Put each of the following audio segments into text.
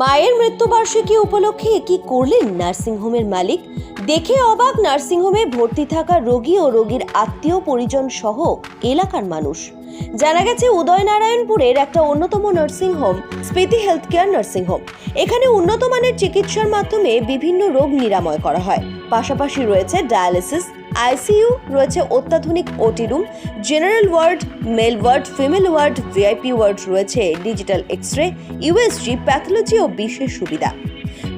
মায়ের মৃত্যুবার্ষিকী উপলক্ষে কি করলেন নার্সিংহোমের মালিক? দেখে অবাক নার্সিংহোমে ভর্তি থাকা রোগী ও রোগীর আত্মীয় পরিজন সহ এলাকার মানুষ। জানা গেছে, উদয়নারায়ণপুরের একটা অন্যতম nursing home Spiti health care nursing home এখানে উন্নত মানের চিকিৎসার মাধ্যমে বিভিন্ন রোগ নিরাময় করা হয়। পাশাপাশি রয়েছে ডায়ালিসিস, আইসিইউ, রয়েছে অত্যাধুনিক OT room general ward male ward female ward VIP ward রয়েছে digital X ray USG pathology ও বিশেষ সুবিধা।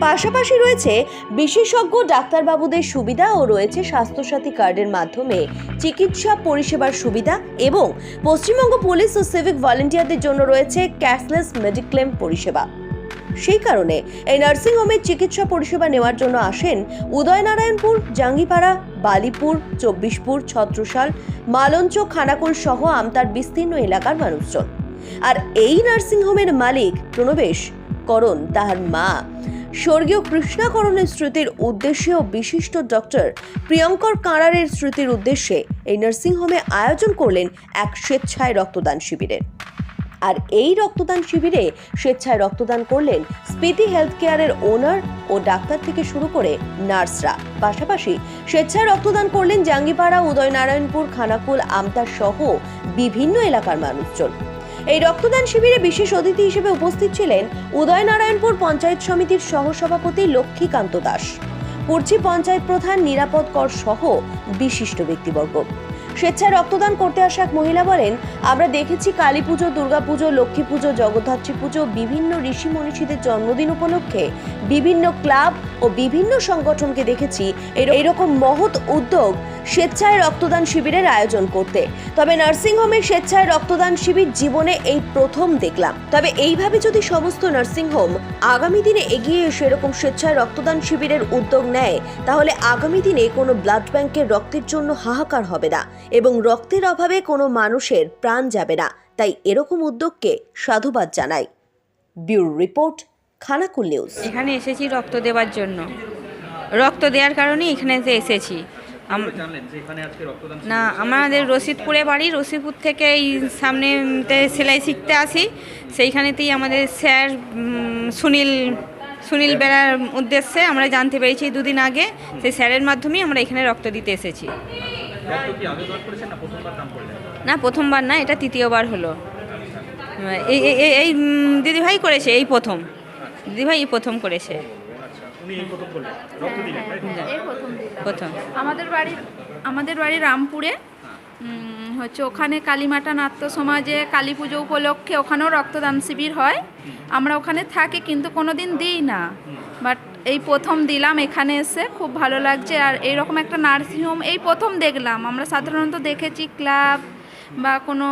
পাশাপাশি রয়েছে বিশেষজ্ঞ ডাক্তারবাবুদের সুবিধা ও রয়েছে স্বাস্থ্যসাথী কার্ডের মাধ্যমে, চিকিৎসা পরিষেবার সুবিধা এবং পশ্চিমবঙ্গ পুলিশ ও সিভিক ভলেন্টিয়ারদের জন্য রয়েছে ক্যাশলেস মেডিক্লেম পরিষেবা। সেই কারণে এই নার্সিংহোমের চিকিৎসা পরিষেবা নেওয়ার জন্য আসেন উদয়নারায়ণপুর, জাঙ্গিপাড়া, বালিপুর, চব্বিশপুর ছত্রসাল মালঞ্চ, খানাকুল সহ আমতার বিস্তীর্ণ এলাকার মানুষজন। আর এই নার্সিংহোমের মালিক প্রণবেশ করণ, তাহার মা। স্বর্গীয় কৃষ্ণাকরণের স্মৃতির উদ্দেশ্যে ও বিশিষ্ট ডক্টর প্রিয়ঙ্কর কাঁড়ারের স্মৃতির উদ্দেশ্যে এই নার্সিংহোমে আয়োজন করলেন এক স্বেচ্ছায় রক্তদান শিবিরের। আর এই রক্তদান শিবিরে স্বেচ্ছায় রক্তদান করলেন স্পিতি হেলথ কেয়ারের ওনার ও ডাক্তার থেকে শুরু করে নার্সরা। পাশাপাশি স্বেচ্ছায় রক্তদান করলেন জাঙ্গিপাড়া, উদয়নারায়ণপুর, খানাকুল, আমতার সহ বিভিন্ন এলাকার মানুষজন। এই রক্তদান শিবিরে বিশেষ অতিথি হিসেবে উপস্থিত ছিলেন উদয়নারায়ণপুর পঞ্চায়েত সমিতির সহসভাপতি লক্ষ্মীকান্ত দাস। পুরচি পঞ্চায়েত প্রধান নিরাপদ কর সহ বিশিষ্ট ব্যক্তিবর্গ। স্বেচ্ছায় রক্তদান করতে আসা এক মহিলা বলেন, আমরা দেখেছি কালী পুজো, দুর্গা পুজো, লক্ষ্মী পুজো, জগদ্ধাত্রী পুজো, বিভিন্ন ঋষি মনীষীদের জন্মদিন উপলক্ষে বিভিন্ন ক্লাব ও বিভিন্ন সংগঠনকে দেখেছি। এর- এরকম মহৎ উদ্যোগ স্বেচ্ছায় রক্তদান শিবিরের আয়োজন করতে। তবে নার্সিংহোমে স্বেচ্ছায় রক্তদান শিবির জীবনে এই প্রথম দেখলাম। তবে এইভাবে যদি সমস্ত নার্সিংহোম আগামী দিনে এগিয়ে এসে এরকম স্বেচ্ছায় রক্তদান শিবিরের উদ্যোগ নেয়, তাহলে আগামী দিনে কোনো ব্লাড ব্যাংকের রক্তের জন্য হাহাকার হবে না। এবং রক্তের অভাবে কোনো মানুষের প্রাণ যাবে না। তাই এরকম উদ্যোগকে সাধুবাদ জানাই। Bureau report Khanakul news. এখানে এসেছি রক্ত দেওয়ার জন্য। রক্ত দেওয়ার কারণে এখানে যে এসেছি। আম- জানলেন যে এখানে আজকে রক্তদান না আমাদের রশিদপুরে বাড়ি রশিদপুর থেকে এই সামনে সেলাই শিখতে আসি। সেইখানেতেই আমাদের স্যার সুনীল সুনীল বেড়ার উদ্দেশ্যে আমরা জানতে পেরেছি দুদিন আগে সেই স্যারের মাধ্যমেই আমরা এখানে রক্ত দিতে এসেছি। না প্রথমবার না এটা তৃতীয়বার হলো। এই এই- দিদিভাই করেছে এই প্রথম। দিদিভাই এই প্রথম করেছে। আচ্ছা উনি এই প্রথম করলেন। রক্ত দিলেন তাই তো? এই প্রথম দিন প্রথম। আমাদের বাড়ি আমাদের বাড়ি রামপুরে হচ্ছে ওখানে কালীমাটা নাট্য সমাজে কালী পুজো উপলক্ষে ওখানেও রক্তদান শিবির হয়। আমরা ওখানে থাকি কিন্তু কোনো দিন দিই না। বাট এই প্রথম দিলাম এখানে এসে খুব ভালো লাগছে। আর এইরকম একটা নার্সিংহোম এই প্রথম দেখলাম। আমরা সাধারণত দেখেছি ক্লাব বা কোনো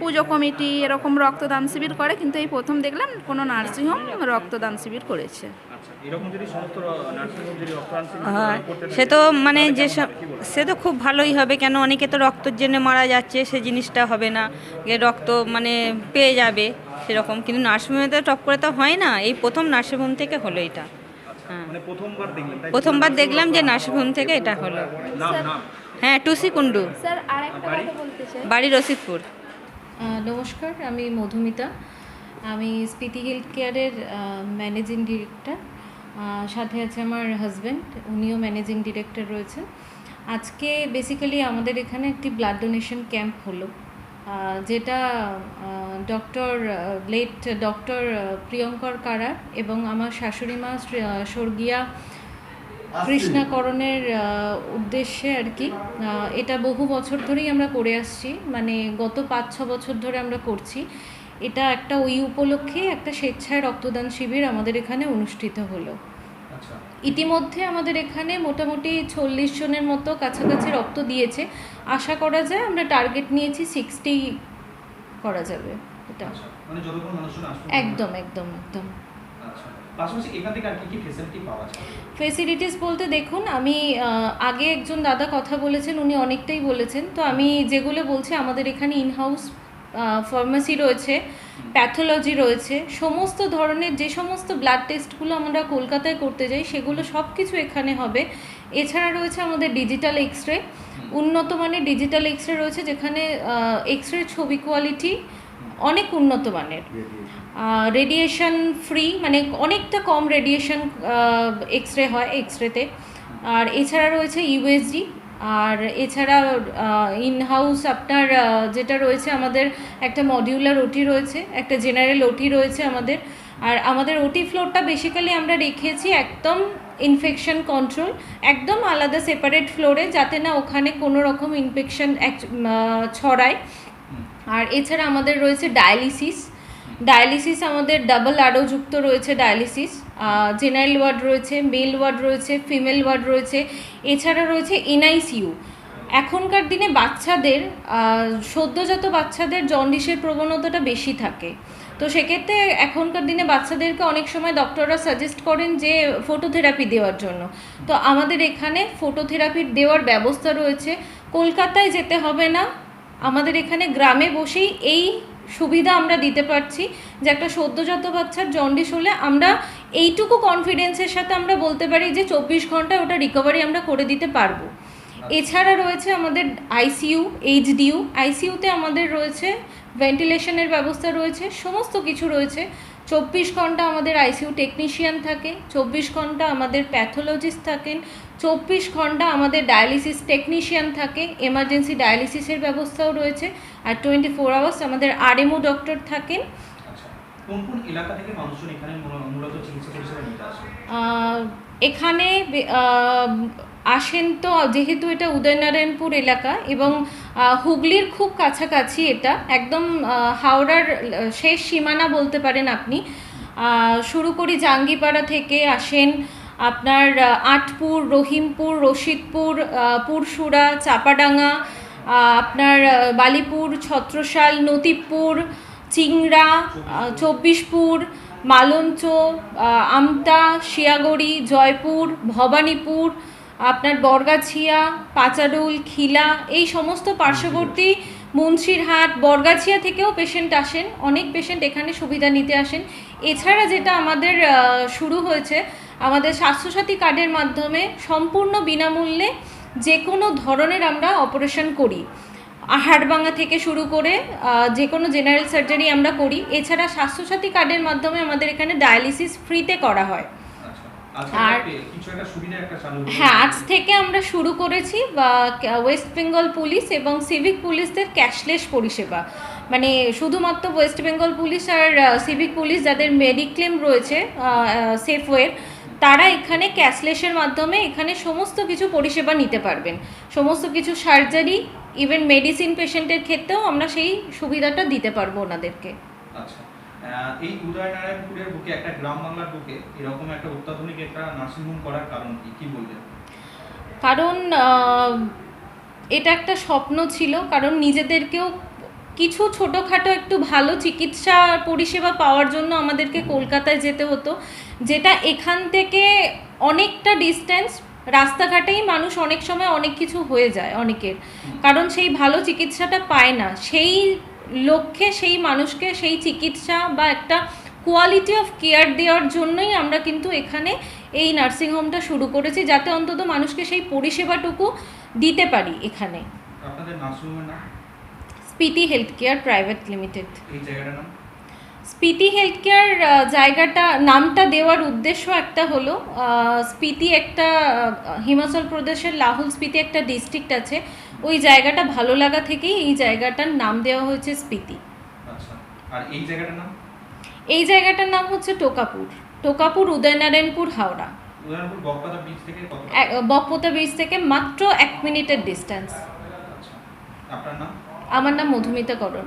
পুজো কমিটি এরকম রক্তদান শিবির করে কিন্তু এই প্রথম দেখলাম কোনো নার্সিংহোম রক্তদান শিবির করেছে। আচ্ছা এরকম যদি সমস্ত নার্সিংহোম যদি রক্তদান শিবির হ্যাঁ সে তো মানে যেসব? সে তো খুব ভালোই হবে কেন অনেকে তো রক্তর জন্য মারা যাচ্ছে সে জিনিসটা হবে না রক্ত মানে পেয়ে যাবে। সেরকম কিন্তু নার্সিংহোমে তো টপ করে তো হয় না। এই প্রথম নার্সিংহোম থেকে হলো এটা। হ্যাঁ। মানে প্রথমবার দেখলাম যে নার্সিংহোম থেকে এটা হলো। হ্যাঁ টুসি কুন্ডু স্যার আরেকটা কথা বলতে বাড়ি রসিদপুর নমস্কার আমি মধুমিতা। আমি স্পিতি হেলথ কেয়ারের ম্যানেজিং ডিরেক্টর। সাথে আছে আমার হাজব্যান্ড উনিও ম্যানেজিং ডিরেক্টর রয়েছেন। আজকে বেসিক্যালি আমাদের এখানে একটি ব্লাড ডোনেশন ক্যাম্প হলো। যেটা ডক্টর লেট ডক্টর প্রিয়ঙ্কর কারার এবং আমার শাশুড়ি মা স্বর্গীয়া কৃষ্ণাকরণের উদ্দেশ্যে আর কি। এটা বহু বছর ধরেই আমরা করে আসছি মানে গত পাঁচ ছ বছর ধরে আমরা করছি। এটা একটা ওই উপলক্ষে একটা স্বেচ্ছায় রক্তদান শিবির আমাদের এখানে অনুষ্ঠিত হলো। আচ্ছা। ইতিমধ্যে আমাদের এখানে মোটামুটি চল্লিশ জনের মতো কাছাকাছি রক্ত দিয়েছে। আশা করা যায় আমরা টার্গেট নিয়েছি সিক্সটি করা যাবে এটা। মানে মানুষজন আসবে একদম একদম একদম। আচ্ছা ফেসিলিটিস বলতে দেখুন আমি আগে একজন দাদা কথা বলেছেন উনি অনেকটাই বলেছেন। তো আমি যেগুলো বলছি আমাদের এখানে ইনহাউস ফার্মাসি রয়েছে প্যাথোলজি রয়েছে সমস্ত ধরনের যে সমস্ত ব্লাড টেস্টগুলো আমরা কলকাতায় করতে যাই সেগুলো সব কিছু এখানে হবে। এছাড়া রয়েছে আমাদের ডিজিটাল এক্স রে উন্নত মানের ডিজিটাল এক্স রে রয়েছে যেখানে এক্স রে ছবি কোয়ালিটি অনেক উন্নত মানের। রেডিয়েশন ফ্রি মানে অনেকটা কম রেডিয়েশন এক্স রে হয় এক্স রেতে আর এছাড়া রয়েছে ইউএসডি আর এছাড়া ইন হাউস আপনার যেটা রয়েছে আমাদের, একটা মডিউলার ওটি রয়েছে, একটা জেনারেল ওটি রয়েছে আমাদের। আর আমাদের ওটি ফ্লোরটা বেসিক্যালি আমরা রেখেছি একদম ইনফেকশন কন্ট্রোল একদম আলাদা সেপারেট ফ্লোরে যাতে না ওখানে কোনো রকম ইনফেকশন ছড়ায়। আর এছাড়া আমাদের রয়েছে ডায়ালিসিস ডায়ালিসিস আমাদের ডাবল আরও যুক্ত রয়েছে ডায়ালিসিস জেনারেল ওয়ার্ড রয়েছে, মেল ওয়ার্ড রয়েছে, ফিমেল ওয়ার্ড রয়েছে, এছাড়া রয়েছে এনআইসিইউ। এখনকার দিনে বাচ্চাদের সদ্যজাত বাচ্চাদের জন্ডিসের প্রবণতাটা বেশি থাকে। তো সেক্ষেত্রে এখনকার দিনে বাচ্চাদেরকে অনেক সময় ডক্টররা সাজেস্ট করেন যে ফটোথেরাপি দেওয়ার জন্য। তো আমাদের এখানে ফটোথেরাপি দেওয়ার ব্যবস্থা রয়েছে। কলকাতায় যেতে হবে না। আমাদের এখানে গ্রামে বসেই এই সুবিধা আমরা দিতে পারছি যে একটা সদ্যজাত বাচ্চার জন্ডিস হলে আমরা এইটুকু কনফিডেন্সের সাথে আমরা বলতে পারি যে চব্বিশ ঘন্টায় ওটা রিকভারি আমরা করে দিতে পারব। এছাড়া রয়েছে আমাদের আইসিইউ এইচডিউ আইসিইউতে আমাদের রয়েছে ভেন্টিলেশনের ব্যবস্থা রয়েছে, সমস্ত কিছু রয়েছে। চব্বিশ ঘণ্টা আমাদের আইসিইউ টেকনিশিয়ান থাকে, চব্বিশ ঘণ্টা আমাদের প্যাথোলজিস্ট থাকেন, চব্বিশ ঘণ্টা আমাদের ডায়ালিসিস টেকনিশিয়ান থাকে এমার্জেন্সি ডায়ালিসিসের ব্যবস্থাও রয়েছে, আর টোয়েন্টি ফোর আওয়ার্স আমাদের আরএমও ডক্টর থাকেন। কোন কোন এলাকা থেকে মানুষজন এখানে মূলত চিকিৎসা পরিষেবা নিতে আসে? এখানে আসেন তো যেহেতু এটা উদয়নারায়ণপুর এলাকা এবং হুগলির খুব কাছাকাছি এটা। একদম হাওড়ার, শেষ সীমানা বলতে পারেন আপনি। শুরু করি জাঙ্গিপাড়া থেকে, আসেন আপনার আটপুর, রহিমপুর, রশিদপুর পুরসুরা চাপাডাঙ্গা আপনার বালিপুর ছত্রসাল নতিপুর চিংড়া চব্বিশপুর মালঞ্চ আমতা, শিয়াগড়ি, জয়পুর, ভবানীপুর, আপনার বরগাছিয়া পাচাডুল খিলা, এই সমস্ত পার্শ্ববর্তী মুন্সিরহাট, বরগাছিয়া থেকেও পেশেন্ট আসেন, অনেক পেশেন্ট এখানে সুবিধা নিতে আসেন। এছাড়া যেটা আমাদের শুরু হয়েছে, আমাদের স্বাস্থ্যসাথী কার্ডের মাধ্যমে সম্পূর্ণ বিনামূল্যে যে কোনো ধরনের আমরা অপারেশন করি। হাড়ভাঙা থেকে শুরু করে যে কোনো জেনারেল সার্জারি আমরা করি। এছাড়া স্বাস্থ্যসাথী কার্ডের মাধ্যমে আমাদের এখানে ডায়ালিসিস ফ্রিতে করা হয়। আচ্ছা আর- একটা চালু হলো। হ্যাঁ আজ থেকে আমরা শুরু করেছি বা ওয়েস্ট বেঙ্গল পুলিশ এবং সিভিক পুলিশদের ক্যাশলেস পরিষেবা। মানে শুধুমাত্র ওয়েস্ট বেঙ্গল পুলিশ আর সিভিক পুলিশ যাদের মেডিক্লেম রয়েছে সেফওয়ের তারা এখানে ক্যাশলেসের মাধ্যমে এখানে সমস্ত কিছু পরিষেবা নিতে পারবেন। সমস্ত কিছু সার্জারি ইভেন মেডিসিন পেশেন্টের ক্ষেত্রেও আমরা সেই সুবিধাটা দিতে পারব ওনাদেরকে। আচ্ছা এই উদয়নারায়ণপুরের বুকে একটা গ্রাম বাংলার বুকে এরকম একটা অত্যাধুনিক একটা নার্সিংহোম করার কারণ কি? কি বলবেন? কারণ এটা একটা স্বপ্ন ছিল কারণ নিজেদেরকেও কিছু ছোটোখাটো একটু ভালো চিকিৎসা পরিষেবা পাওয়ার জন্য আমাদেরকে কলকাতায় যেতে হতো যেটা এখান থেকে অনেকটা ডিস্টেন্স রাস্তাঘাটেই মানুষ অনেক সময় অনেক কিছু হয়ে যায় অনেকের। কারণ সেই ভালো চিকিৎসাটা পায় না। সেই লক্ষ্যে সেই মানুষকে সেই চিকিৎসা বা একটা কোয়ালিটি অফ কেয়ার দেওয়ার জন্যই আমরা কিন্তু এখানে এই নার্সিংহোমটা শুরু করেছি যাতে অন্তত মানুষকে সেই পরিষেবাটুকু দিতে পারি এখানে। Spiti health care private limited. এই জায়গাটার নাম? স্পিতি হেলথ কেয়ার জায়গাটা নামটা দেওয়ার উদ্দেশ্য একটা হলো স্পিতি একটা হিমাচল প্রদেশের লাহুল স্পিতি একটা ডিস্ট্রিক্ট আছে। ওই জায়গাটা ভালো লাগা থেকেই এই জায়গাটার নাম দেওয়া হয়েছে স্পিতি। আচ্ছা আর এই জায়গাটার নাম? এই জায়গাটার নাম হচ্ছে টোকাপুর। টোকাপুর উদয়নারায়ণপুর হাওড়া। বকপাতা বীজ থেকে মাত্র এক মিনিটের ডিস্টেন্স আচ্ছা আমার নাম Madhumita Karan.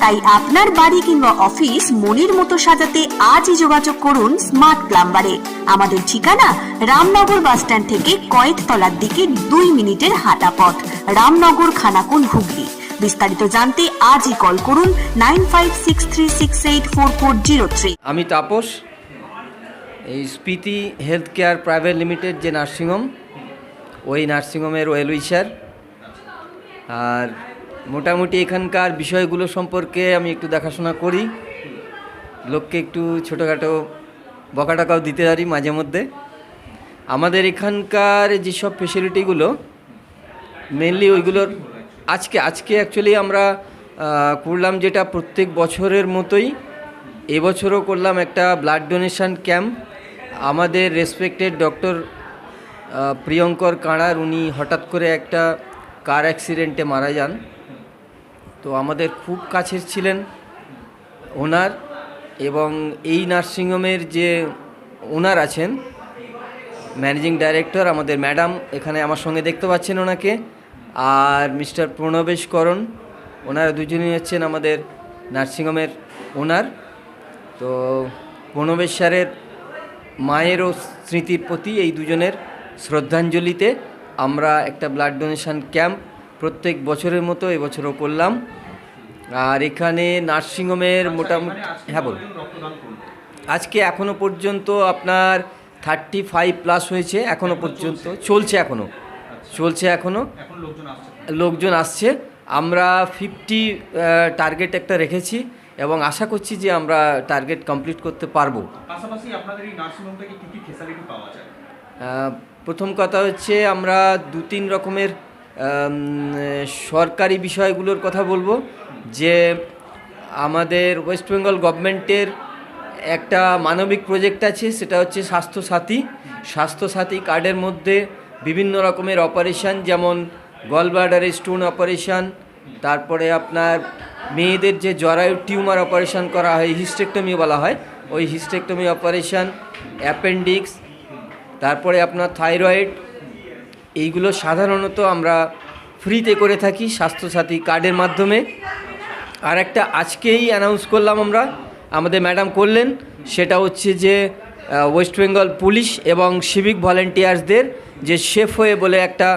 তাই আপনার বাড়ি কিংবা অফিস মনের মতো সাজাতে আজই যোগাযোগ করুন স্মার্ট প্লাম্বারে। আমাদের ঠিকানা রামনগর বাসস্ট্যান্ড থেকে কয়েকতলার দিকে দুই মিনিটের হাঁটা পথ, রামনগর খানাকুল হুগলি। বিস্তারিত জানতে আজই কল করুন nine five six three six eight four four zero three. আমি তাপস, এই Spiti health care private limited যে নার্সিংহোম, ওই নার্সিংহোমের ওয়েলউইশার আর মোটামুটি এখানকার বিষয়গুলো সম্পর্কে আমি একটু দেখাশোনা করি। লোককে একটু ছোটোখাটো বকা টাকাও দিতে পারি মাঝে মধ্যে। আমাদের এখানকার যেসব ফেসিলিটিগুলো মেনলি ওইগুলোর আজকে আজকে অ্যাকচুয়ালি আমরা করলাম যেটা প্রত্যেক বছরের মতোই। এবছরও করলাম একটা ব্লাড ডোনেশন ক্যাম্প আমাদের রেসপেক্টেড ডক্টর প্রিয়ঙ্কর কাঁড়ার উনি হঠাৎ করে একটা কার অ্যাক্সিডেন্টে মারা যান। তো আমাদের খুব কাছের ছিলেন ওনার এবং এই নার্সিংহোমের যে ওনার আছেন ম্যানেজিং ডাইরেক্টর আমাদের ম্যাডাম, এখানে আমার সঙ্গে দেখতে পাচ্ছেন ওনাকে। আর মিস্টার প্রণবেশ করণ, ওনারা দুজনই হচ্ছেন আমাদের নার্সিংহোমের ওনার। তো প্রণবেশ স্যারের মায়েরও স্মৃতির প্রতি এই দুজনের শ্রদ্ধাঞ্জলিতে আমরা একটা ব্লাড ডোনেশন ক্যাম্প প্রত্যেক বছরের মতো এবছরও করলাম। আর এখানে নার্সিংহোমের মোটামুটি আজকে হ্যাঁ বলুন। করল আজকে এখনও পর্যন্ত আপনার থার্টি ফাইভ প্লাস হয়েছে এখনও পর্যন্ত। চলছে? এখনও। চলছে এখনও। লোকজন আসছে। আমরা ফিফটি টার্গেট একটা রেখেছি এবং আশা করছি যে আমরা টার্গেট কমপ্লিট করতে পারব। প্রথম কথা হচ্ছে আমরা দু তিন রকমের সরকারি বিষয়গুলোর কথা বলব, যে আমাদের ওয়েস্ট বেঙ্গল গভর্নমেন্টের একটা মানবিক প্রজেক্ট আছে, সেটা হচ্ছে স্বাস্থ্যসাথী স্বাস্থ্যসাথী কার্ডের মধ্যে বিভিন্ন রকমের অপারেশান যেমন গলব্লাডারে স্টোন অপারেশান তারপরে আপনার মেয়েদের যে জরায়ু টিউমার অপারেশান করা হয় হিস্টেক্টমি বলা হয়, ওই হিস্টেক্টমি অপারেশান অ্যাপেন্ডিক্স তারপরে আপনার থাইরয়েড এইগুলো সাধারণত আমরা ফ্রিতে করে থাকি স্বাস্থ্যসাথী কার্ডের মাধ্যমে। আর একটা আজকেই অ্যানাউন্স করলাম আমরা, আমাদের ম্যাডাম করলেন, সেটা হচ্ছে যে ওয়েস্ট বেঙ্গল পুলিশ এবং সিভিক ভলেন্টিয়ার্সদের যে শেফ হয়ে বলে একটা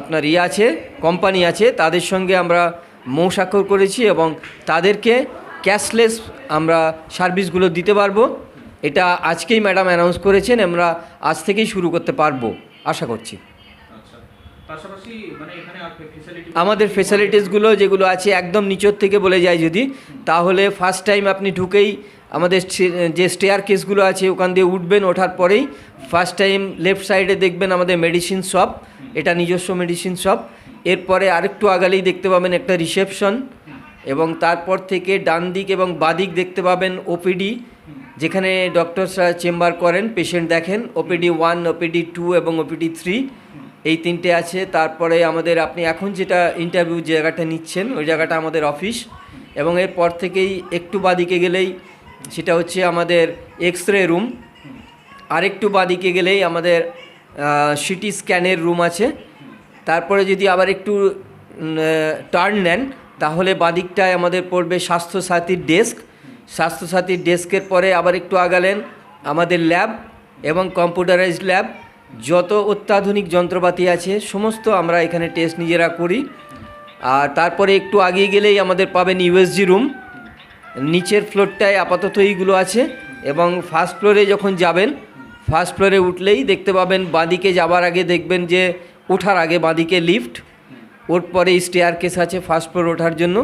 আপনার ইয়ে আছে কোম্পানি আছে, তাদের সঙ্গে আমরা মৌস্বাক্ষর করেছি এবং তাদেরকে ক্যাশলেস আমরা সার্ভিসগুলো দিতে পারব। এটা আজকেই ম্যাডাম অ্যানাউন্স করেছেন, আমরা আজ থেকেই শুরু করতে পারব। আশা করছি। আচ্ছা মানে আমাদের ফেসিলিটিসগুলো যেগুলো আছে একদম নিচর থেকে বলে যায় যদি তাহলে ফার্স্ট টাইম আপনি ঢুকেই আমাদের যে স্টেয়ার কেসগুলো আছে ওখান দিয়ে উঠবেন ওঠার পরেই ফার্স্ট টাইম লেফট সাইডে দেখবেন আমাদের মেডিসিন শপ এটা নিজস্ব মেডিসিন শপ এরপরে আরেকটু আগালেই দেখতে পাবেন একটা রিসেপশন এবং তারপর থেকে ডান দিক এবং বাদিক দেখতে পাবেন ওপিডি যেখানে ডক্টরসরা চেম্বার করেন পেশেন্ট দেখেন ওপিডি ওয়ান ওপিডি টু এবং ওপিডি থ্রি এই তিনটে আছে। তারপরে আমাদের আপনি এখন যেটা ইন্টারভিউ জায়গাটা নিচ্ছেন, ওই জায়গাটা আমাদের অফিস এবং এরপর থেকেই একটু বাদিকে গেলেই সেটা হচ্ছে আমাদের এক্স রে রুম আরেকটু বাদিকে গেলেই আমাদের সিটি স্ক্যানের রুম আছে। তারপরে যদি আবার একটু টার্ন নেন, তাহলে বাদিকটায় আমাদের পড়বে স্বাস্থ্যসাথীর ডেস্ক স্বাস্থ্যসাথীর ডেস্কের পরে আবার একটু আগালেন। আমাদের ল্যাব এবং কম্পিউটারাইজড ল্যাব, যত অত্যাধুনিক যন্ত্রপাতি আছে, সমস্ত আমরা এখানে টেস্ট নিজেরা করি। আর তারপরে একটু আগিয়ে গেলেই আমাদের পাবেন ইউএসজি রুম। নিচের ফ্লোরটায় আপাতত এইগুলো আছে এবং ফার্স্ট ফ্লোরে যখন যাবেন, ফার্স্ট ফ্লোরে উঠলেই দেখতে পাবেন বাঁদিকে যাবার আগে দেখবেন যে ওঠার আগে বাঁদিকে লিফট, ওর পরে স্টেয়ার কেস আছে ফার্স্ট ফ্লোর ওঠার জন্য।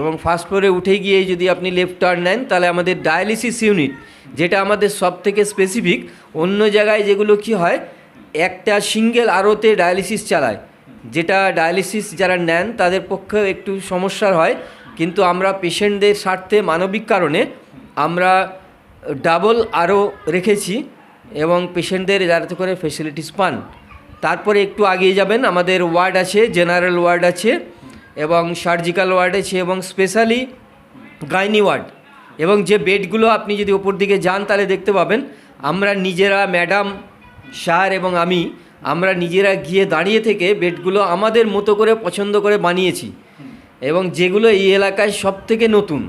এবং ফার্স্ট ফ্লোরে উঠে গিয়ে যদি আপনি লেফট টার্ন নেন, তাহলে আমাদের ডায়ালিসিস ইউনিট যেটা আমাদের সব থেকে স্পেসিফিক অন্য জায়গায় যেগুলো কি হয়, একটা সিঙ্গেল আরোতে ডায়ালিসিস চালায়। যেটা ডায়ালিসিস যারা নেন, তাদের পক্ষে একটু সমস্যার হয়, কিন্তু আমরা পেশেন্টদের স্বার্থে মানবিক কারণে আমরা ডাবল আরও রেখেছি এবং পেশেন্টদের যাতে করে ফেসিলিটিস পান। তারপরে একটু আগিয়ে যাবেন, আমাদের ওয়ার্ড আছে জেনারেল ওয়ার্ড আছে। এবং সার্জিক্যাল ওয়ার্ড আছে এবং স্পেশালি গাইনি ওয়ার্ড এবং যে বেডগুলো আপনি যদি ওপর দিকে যান, তাহলে দেখতে পাবেন, আমরা নিজেরা ম্যাডাম স্যার এবং আমি, আমরা নিজেরা গিয়ে দাঁড়িয়ে থেকে বেডগুলো আমাদের মতো করে পছন্দ করে বানিয়েছি। এবং যেগুলো এই এলাকায় সব থেকে নতুন,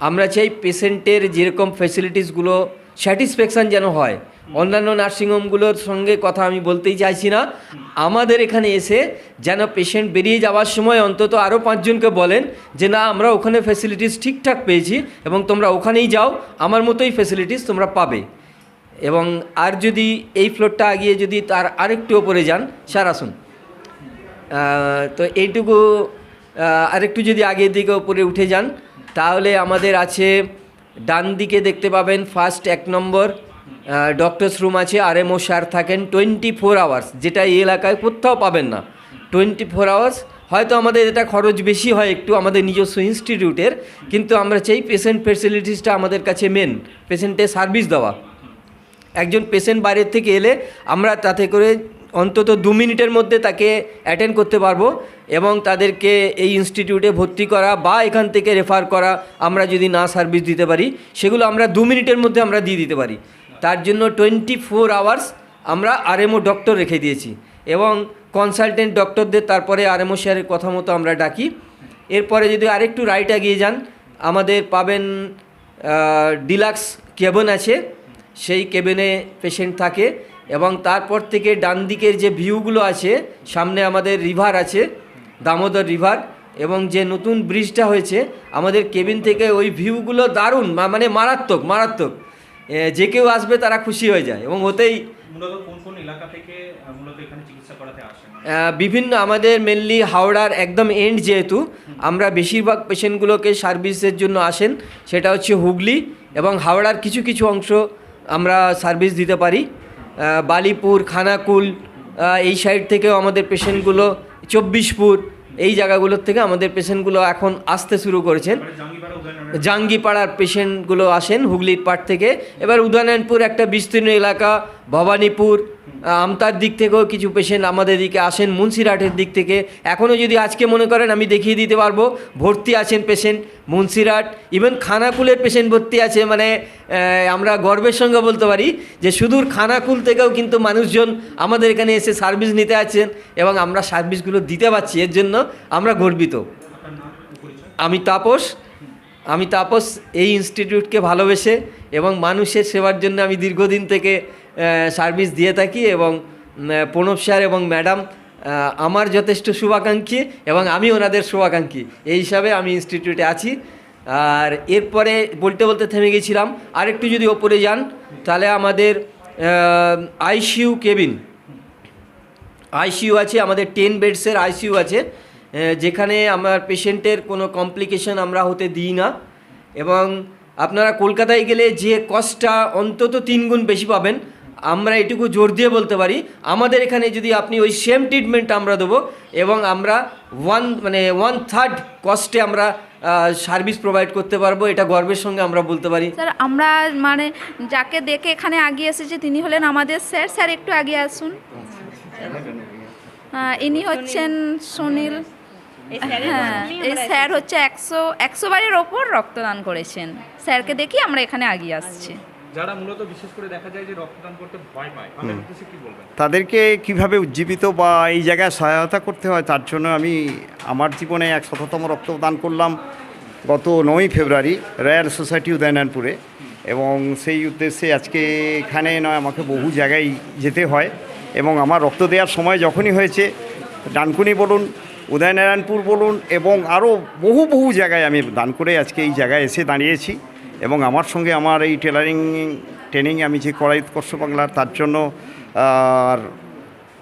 আমরা চাই পেশেন্টের যেরকম ফেসিলিটিসগুলো স্যাটিসফ্যাকশান যেন হয় অন্যান্য নার্সিংহোমগুলোর সঙ্গে কথা আমি বলতেই চাইছি না। আমাদের এখানে এসে যেন পেশেন্ট বেরিয়ে যাওয়ার সময় অন্তত আরও পাঁচজনকে বলেন যে, না, আমরা ওখানে ফেসিলিটিস ঠিকঠাক পেয়েছি এবং তোমরা ওখানেই যাও, আমার মতোই ফেসিলিটিস তোমরা পাবে। এবং আর যদি এই ফ্লোরটা আগিয়ে যদি তার আরেকটু ওপরে যান, স্যার, আসুন। তো এইটুকু আরেকটু যদি আগের দিকে উপরে উঠে যান, তাহলে আমাদের আছে ডান দিকে দেখতে পাবেন ফার্স্ট এক নম্বর। ডক্টরস রুম আছে আর এমও স্যার থাকেন টোয়েন্টি ফোর আওয়ার্স যেটা এই এলাকায় কোথাও পাবেন না। টোয়েন্টি ফোর আওয়ার্স হয়তো আমাদের এটা খরচ বেশি হয় একটু আমাদের নিজস্ব ইনস্টিটিউটের কিন্তু আমরা চাই পেশেন্ট ফেসিলিটিসটা আমাদের কাছে মেন পেশেন্টের সার্ভিস দেওয়া। একজন পেশেন্ট বাইরের থেকে এলে আমরা তাতে করে অন্তত দু মিনিটের মধ্যে তাকে অ্যাটেন্ড করতে পারব এবং তাদেরকে এই ইনস্টিটিউটে ভর্তি করা বা এখান থেকে রেফার করা আমরা যদি না সার্ভিস দিতে পারি, সেগুলো আমরা দু মিনিটের মধ্যে আমরা দিয়ে দিতে পারি। তার জন্য টোয়েন্টি ফোর আওয়ার্স আমরা আরএমও ডক্টর রেখে দিয়েছি এবং কনসালটেন্ট ডক্টরদের তারপরে আরএমও স্যারের কথা মতো আমরা ডাকি। এরপরে যদি আরেকটু রাইট এগিয়ে যান, আমাদের পাবেন ডিলাক্স কেবন আছে। সেই কেবিনে পেশেন্ট থাকে এবং তারপর থেকে ডান দিকের যে ভিউগুলো আছে, সামনে আমাদের রিভার আছে, দামোদর রিভার এবং যে নতুন ব্রিজটা হয়েছে, আমাদের কেবিন থেকে ওই ভিউগুলো দারুণ মানে মারাত্মক মারাত্মক। যে কেউ আসবে তারা খুশি হয়ে যায় এবং ওতেই বিভিন্ন আমাদের মেনলি হাওড়ার একদম এন্ড যেহেতু আমরা বেশিরভাগ পেশেন্টগুলোকে সার্ভিসের জন্য আসেন সেটা হচ্ছে হুগলি এবং হাওড়ার কিছু কিছু অংশ আমরা সার্ভিস দিতে পারি। বালিপুর খানাকুল এই সাইড থেকেও আমাদের পেশেন্টগুলো চব্বিশপুর এই জায়গাগুলোর থেকে আমাদের পেশেন্টগুলো এখন আসতে শুরু করেছেন। উদয়নগর জাঙ্গিপাড়ার পেশেন্টগুলো আসেন হুগলির পাট থেকে। এবার উদয়নারায়ণপুর একটা বিস্তীর্ণ এলাকা ভবানীপুর আমতার দিক থেকেও কিছু পেশেন্ট আমাদের দিকে আসেন, মুন্সিরহাটের দিক থেকে। এখনও যদি আজকে মনে করেন, আমি দেখিয়ে দিতে পারব, ভর্তি আছেন পেশেন্ট মুন্সিরহাট ইভেন খানাকুলের পেশেন্ট ভর্তি আছে মানে আমরা গর্বের সঙ্গে বলতে পারি যে সুদূর খানাকুল থেকেও কিন্তু মানুষজন আমাদের এখানে এসে সার্ভিস নিতে আছেন এবং আমরা সার্ভিসগুলো দিতে পারছি। এর জন্য আমরা গর্বিত। আমি তাপস আমি তাপস এই ইনস্টিটিউটকে ভালোবেসে এবং মানুষের সেবার জন্য আমি দীর্ঘদিন থেকে সার্ভিস দিয়ে থাকি এবং প্রণব স্যার এবং ম্যাডাম আমার যথেষ্ট শুভাকাঙ্ক্ষী এবং আমি ওনাদের শুভাকাঙ্ক্ষী। এই হিসাবে আমি ইনস্টিটিউটে আছি। আর এরপরে বলতে বলতে থেমে গেছিলাম। আরেকটু যদি ওপরে যান, তাহলে আমাদের আইসিইউ কেবিন। আইসিইউ আছে, আমাদের টেন বেডসের আইসিইউ আছে যেখানে আমার পেশেন্টের কোনো কমপ্লিকেশন আমরা হতে দিই না। এবং আপনারা কলকাতায় গেলে যে কস্টটা অন্তত তিন গুণ বেশি পাবেন। আমরা এটুকু জোর দিয়ে বলতে পারি, আমাদের এখানে যদি আপনি ওই সেম ট্রিটমেন্ট আমরা দেবো এবং আমরা ওয়ান মানে ওয়ান থার্ড কস্টে আমরা সার্ভিস প্রোভাইড করতে পারব, এটা গর্বের সঙ্গে আমরা বলতে পারি। স্যার, আমরা মানে যাকে দেখে এখানে আগিয়ে এসেছি, তিনি হলেন আমাদের স্যার। স্যার, একটু আগে আসুন। ইনি হচ্ছেন সুনীল। হ্যাঁ এই স্যার হচ্ছে একশো একশো বারের ওপর রক্তদান করেছেন। স্যারকে দেখি আমরা এখানে আগিয়ে আসছি। যারা মূলত বিশেষ করে দেখা যায় যে রক্তদান করতে ভয় পায় তাদের উদ্দেশ্যে কি বলবেন? তাদেরকে কীভাবে উজ্জীবিত বা এই জায়গায় সহায়তা করতে হয় তার জন্য আমি আমার জীবনে এক শততম রক্তদান করলাম গত নয় ফেব্রুয়ারি রয়্যাল সোসাইটি উদয়নারায়ণপুরে এবং সেই উদ্দেশ্যে আজকে এখানে নয় আমাকে বহু জায়গায় যেতে হয়। এবং আমার রক্ত দেওয়ার সময় যখনই হয়েছে ডানকুনি বলুন উদয়নারায়ণপুর বলুন এবং আরও বহু বহু জায়গায় আমি দান করে আজকে এই জায়গায় এসে দাঁড়িয়েছি। এবং আমার সঙ্গে আমার এই টেলারিং ট্রেনিং আমি যে করাই উৎকর্ষ বাংলার তার জন্য আর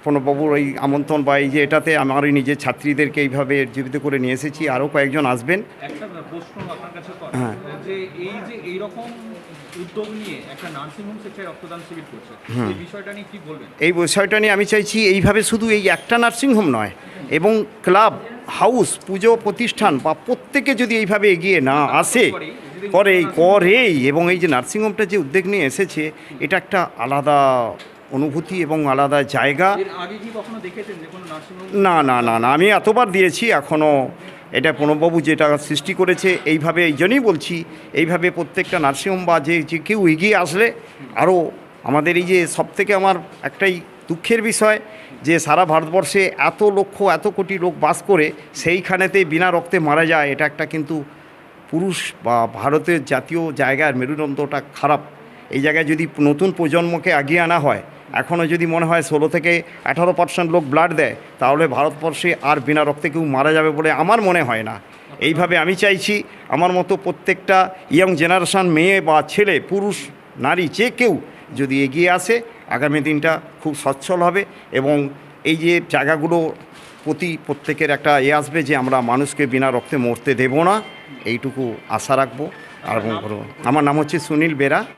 প্রণববাবুর এই আমন্ত্রণ বা এই যে এটাতে আমার এই নিজের ছাত্রীদেরকে এইভাবে জীবিত করে নিয়ে এসেছি আরও কয়েকজন আসবেন। হ্যাঁ। এই বিষয়টা নিয়ে আমি চাইছি এইভাবে শুধু এই একটা নার্সিংহোম নয় এবং ক্লাব হাউস পুজো প্রতিষ্ঠান বা প্রত্যেকে যদি এইভাবে এগিয়ে না আসে করে করেই এবং এই যে নার্সিংহোমটা যে উদ্যোগ নিয়ে এসেছে এটা একটা আলাদা অনুভূতি এবং আলাদা জায়গা। না না না না আমি এতবার দিয়েছি এখনও এটা প্রণববাবু যেটা সৃষ্টি করেছে এইভাবে এই জন্যই বলছি এইভাবে প্রত্যেকটা নার্সিংহোম বা যে যে কেউ এগিয়ে আসলে আরও আমাদের এই যে সব থেকে আমার একটাই দুঃখের বিষয় যে সারা ভারতবর্ষে এত লক্ষ এত কোটি লোক বাস করে সেইখানেতে বিনা রক্তে মারা যায় এটা একটা কিন্তু পুরুষ বা ভারতের জাতীয় জায়গার মেরুদণ্ডটা খারাপ। এই জায়গায় যদি নতুন প্রজন্মকে আগিয়ে আনা হয়, এখনও যদি মনে হয় ষোলো থেকে আঠারো পার্সেন্ট লোক ব্লাড দেয়, তাহলে ভারতবর্ষে আর বিনা রক্তে কেউ মারা যাবে বলে আমার মনে হয় না। এইভাবে আমি চাইছি আমার মতো প্রত্যেকটা ইয়ং জেনারেশান মেয়ে বা ছেলে, পুরুষ, নারী যে কেউ যদি এগিয়ে আসে, আগামী দিনটা খুব সচ্ছল হবে এবং এই যে জায়গাগুলো প্রতি প্রত্যেকের একটা এ আসবে যে আমরা মানুষকে বিনা রক্তে মরতে দেব না। এইটুকু আশা রাখব। আর আমার নাম হচ্ছে সুনীল বেরা।